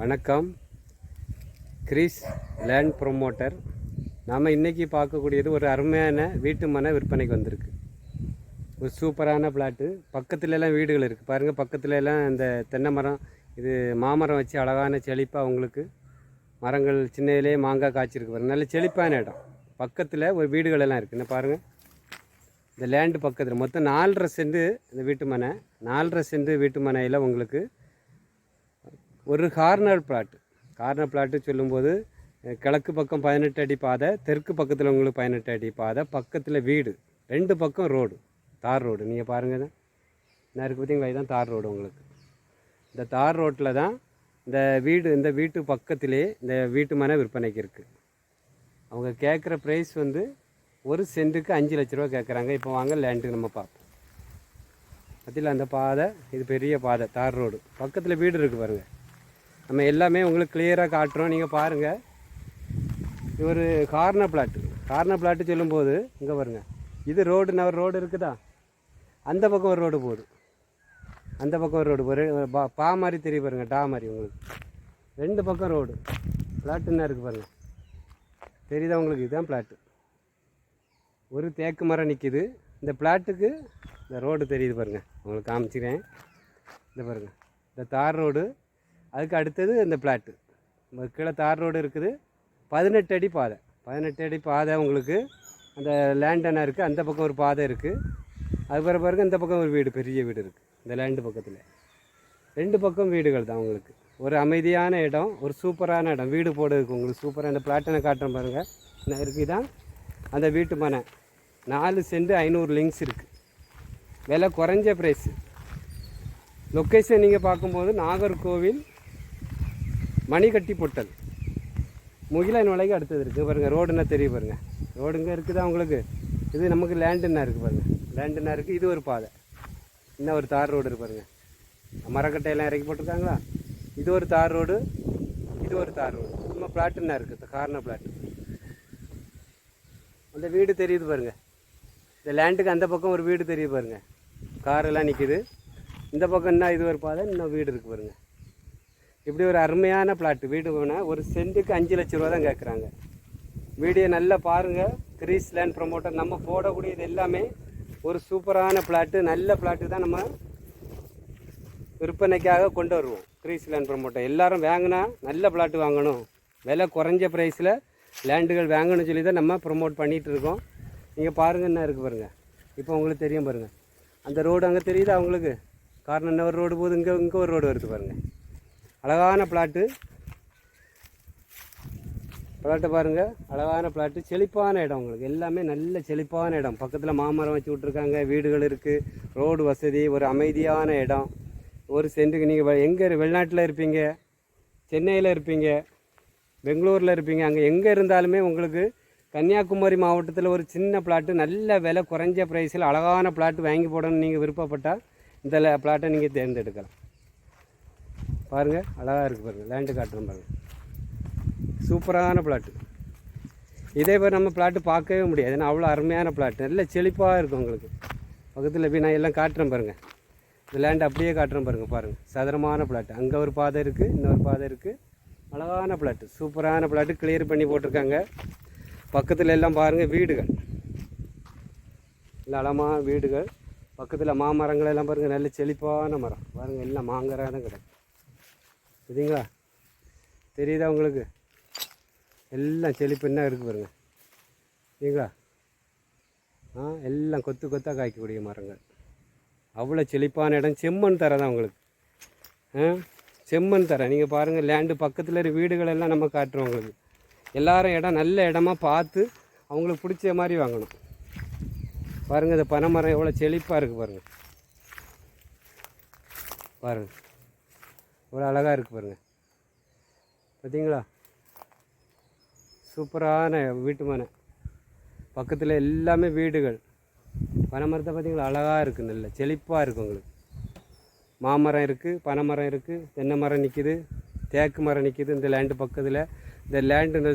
வணக்கம். Greece land promoter நாம் இன்றைக்கி பார்க்கக்கூடியது ஒரு அருமையான வீட்டு மனை விற்பனைக்கு வந்திருக்கு. ஒரு சூப்பரான பிளாட்டு பக்கத்துலலாம் வீடுகள் இருக்குது பாருங்கள் பக்கத்துலலாம் இந்த தென்னை மரம் இது மாமரம் வச்சு அழகான செழிப்பாக உங்களுக்கு மரங்கள் சின்னதிலே மாங்காய் காய்ச்சிருக்கு பாருங்கள் நல்ல செழிப்பான இடம். பக்கத்தில் ஒரு வீடுகள் எல்லாம் இருக்குது என்ன பாருங்கள் இந்த லேண்டு பக்கத்தில் மொத்தம் நாலரை சென்ட் இந்த வீட்டு மனை நாலரை சென்ட் வீட்டு மனையில் உங்களுக்கு ஒரு கார்னர் பிளாட். கார்னர் பிளாட்டு சொல்லும்போது கிழக்கு பக்கம் பதினெட்டு அடி பாதை தெற்கு பக்கத்தில் உங்களுக்கு பதினெட்டு அடி பாதை பக்கத்தில் வீடு. ரெண்டு பக்கம் ரோடு தார் ரோடு. நீங்கள் பாருங்கள் நான் இருக்குது பார்த்தீங்களா? இதுதான் தார் ரோடு உங்களுக்கு. இந்த தார் ரோட்டில் தான் இந்த வீடு இந்த வீட்டு பக்கத்திலே இந்த வீட்டு மனை விற்பனைக்கு இருக்குது அவங்க கேட்குற ப்ரைஸ் வந்து ஒரு சென்ட்டுக்கு அஞ்சு லட்ச ரூபா கேட்குறாங்க. இப்போ வாங்க லேண்டுக்கு நம்ம பார்ப்போம். பற்றியில் அந்த பாதை இது பெரிய பாதை தார் ரோடு. பக்கத்தில் வீடு இருக்குது பாருங்கள் நம்ம எல்லாமே உங்களுக்கு கிளியராக காட்டுறோம். நீங்கள் பாருங்கள் இது ஒரு கார்னர் பிளாட்டு கார்னர் பிளாட்டு சொல்லும்போது இங்கே பாருங்கள் இது ரோடு நவர் ரோடு இருக்குதா? அந்த பக்கம் ஒரு ரோடு போகுது. அந்த பக்கம் ஒரு ரோடு ஒரு பா- பா மாதிரி தெரிய பாருங்க டா மாதிரி உங்களுக்கு. ரெண்டு பக்கம் ரோடு பிளாட்டு என்ன இருக்குது பாருங்கள் தெரியுதா உங்களுக்கு? இதுதான் பிளாட்டு ஒரு தேக்கு மரம் நிற்கிது இந்த பிளாட்டுக்கு இந்த ரோடு தெரியுது பாருங்கள் உங்களுக்கு காமிச்சிக்கிறேன். இந்த பாருங்கள் இந்த தார் ரோடு அதுக்கு அடுத்தது இந்த பிளாட்டு கீழே தார் ரோடு இருக்குது. பதினெட்டு அடி பாதை. பதினெட்டு அடி பாதை உங்களுக்கு அந்த லேண்ட் இருக்குது அந்த பக்கம் ஒரு பாதை இருக்குது அது பிறகு பிறகு இந்த பக்கம் ஒரு வீடு பெரிய வீடு இருக்குது இந்த லேண்டு பக்கத்தில். ரெண்டு பக்கம் வீடுகள் தான் உங்களுக்கு. ஒரு அமைதியான இடம் ஒரு சூப்பரான இடம். வீடு போடுறதுக்கு உங்களுக்கு சூப்பராக இந்த பிளாட்டனை காட்டுறேன் பாருங்கள் நான் இருக்குது தான் அந்த வீட்டு மனை. நாலு சென்ட் ஐநூறு லிங்க்ஸ் இருக்குது விலை குறைஞ்ச ப்ரைஸு லொக்கேஷன் நீங்கள் பார்க்கும்போது நாகர்கோவில் மணிக்கட்டி பொட்டல். முகிலன் நுழைக்கு அடுத்தது இருக்குது பாருங்கள் ரோடுன்னா தெரியும் பாருங்கள் ரோடுங்க இருக்குதா உங்களுக்கு? இது நமக்கு லேண்டுன்னா இருக்குது பாருங்கள் லேண்டுன்னா இருக்குது இது ஒரு பாதை. இன்னும் ஒரு தார் ரோடு இருக்கு பாருங்கள் மரக்கட்டையெல்லாம் இறக்கி போட்டிருக்காங்களா? இது ஒரு தார் ரோடு. இது ஒரு தார் ரோடு. நம்ம பிளாட்டுன்னா இருக்குது கார்னர் பிளாட்டு அந்த வீடு தெரியுது பாருங்கள் இந்த லேண்டுக்கு அந்த பக்கம் ஒரு வீடு தெரியுது பாருங்கள் காரெல்லாம் நிற்கிது இந்த பக்கம் என்ன? இது ஒரு பாதை. இன்னும் வீடு இருக்குது பாருங்கள் இப்படி ஒரு அருமையான பிளாட்டு வீடு போனால் ஒரு சென்ட்டுக்கு அஞ்சு லட்ச ரூபா தான் கேட்குறாங்க வீடியோ நல்லா பாருங்கள் கிரீஸ் லேண்ட் ப்ரொமோட்டர் நம்ம போடக்கூடியது எல்லாமே ஒரு சூப்பரான பிளாட்டு நல்ல பிளாட்டு தான் நம்ம விற்பனைக்காக கொண்டு வருவோம். கிரீஸ் லேண்ட் ப்ரொமோட்டர் எல்லோரும் வாங்கினா நல்ல பிளாட்டு வாங்கணும். விலை குறைஞ்ச ப்ரைஸில் லேண்டுகள் வாங்கணும்னு சொல்லி தான் நம்ம ப்ரொமோட் பண்ணிகிட்டு இருக்கோம். நீங்கள் பாருங்கள் என்ன இருக்குது பாருங்கள் இப்போ உங்களுக்கு தெரியும் பாருங்கள் அந்த ரோடு அங்கே தெரியுது அவங்களுக்கு காரணம் என்ன? ஒரு ரோடு போகுது இங்கே இங்கே ஒரு ரோடு வருது பாருங்கள் அழகான பிளாட்டு. பிளாட்டை பாருங்கள் அழகான பிளாட்டு. செழிப்பான இடம் உங்களுக்கு. எல்லாமே நல்ல செழிப்பான இடம். பக்கத்தில் மாமரம் வச்சு விட்ருக்காங்க வீடுகள் இருக்குது ரோடு வசதி. ஒரு அமைதியான இடம். ஒரு சென்ட்டுக்கு நீங்கள் எங்கே வெளிநாட்டில் இருப்பீங்க? சென்னையில் இருப்பீங்க? பெங்களூரில் இருப்பீங்க? அங்கே எங்கே இருந்தாலுமே உங்களுக்கு கன்னியாகுமரி மாவட்டத்தில் ஒரு சின்ன பிளாட்டு நல்ல விலை குறைஞ்ச ப்ரைஸில் அழகான பிளாட்டு வாங்கி போடணும்னு நீங்கள் விருப்பப்பட்டால் இந்த பிளாட்டை நீங்கள் தேர்ந்தெடுக்கலாம். பாருங்கள் அழகாக இருக்குது பாருங்கள் லேண்டு காட்டுறோம் பாருங்கள் சூப்பரான பிளாட்டு இதே மாதிரி நம்ம பிளாட்டு பார்க்கவே முடியாது. ஏன்னா அவ்வளோ அருமையான பிளாட் நல்ல செழிப்பாக இருக்கும் உங்களுக்கு. பக்கத்தில் போய் நான் எல்லாம் காட்டுறேன் பாருங்கள் இந்த லேண்ட் அப்படியே காட்டுறேன் பாருங்கள் பாருங்கள் சதுரமான பிளாட் அங்கே ஒரு பாதை இருக்குது இன்னொரு பாதை இருக்குது அழகான பிளாட்டு சூப்பரான பிளாட்டு கிளியர் பண்ணி போட்டிருக்காங்க. பக்கத்தில் எல்லாம் பாருங்கள் வீடுகள். நலமாக அழமான வீடுகள். பக்கத்தில் மாமரங்கள் எல்லாம் பாருங்கள் நல்ல செழிப்பான மரம். பாருங்கள் எல்லாம் மாங்கராக தான் கிடக்கும் சரிங்களா தெரியுதா உங்களுக்கு? எல்லாம் செழிப்பு என்ன இருக்குது பாருங்கள் சரிங்களா? ஆ எல்லாம் கொத்து கொத்தாக காய்க்கக்கூடிய மரங்கள். அவ்வளோ செழிப்பான இடம். செம்மண் தர தான் உங்களுக்கு. ஆ செம்மண் தர. நீங்கள் பாருங்கள் லேண்டு பக்கத்தில் இருக்க வீடுகளெல்லாம் நம்ம காட்டுறோம் உங்களுக்கு. எல்லாரும் இடம் நல்ல இடமா பார்த்து அவங்களுக்கு பிடிச்ச மாதிரி வாங்கணும். பாருங்கள் இந்த பனைமரம் எவ்வளோ செழிப்பாக இருக்குது பாருங்கள் பாருங்கள் இவ்வளோ அழகாக இருக்குது பாருங்கள் பார்த்தீங்களா சூப்பரான வீட்டு மனை. பக்கத்தில் எல்லாமே வீடுகள். பனைமரத்தை பார்த்தீங்களா அழகாக இருக்குது நல்ல செழிப்பாக இருக்குது உங்களுக்கு. மாமரம் இருக்குது பனைமரம் இருக்குது தென்னை மரம் நிற்கிது தேக்கு மரம் நிற்கிது இந்த லேண்டு பக்கத்தில். இந்த லேண்டு இந்த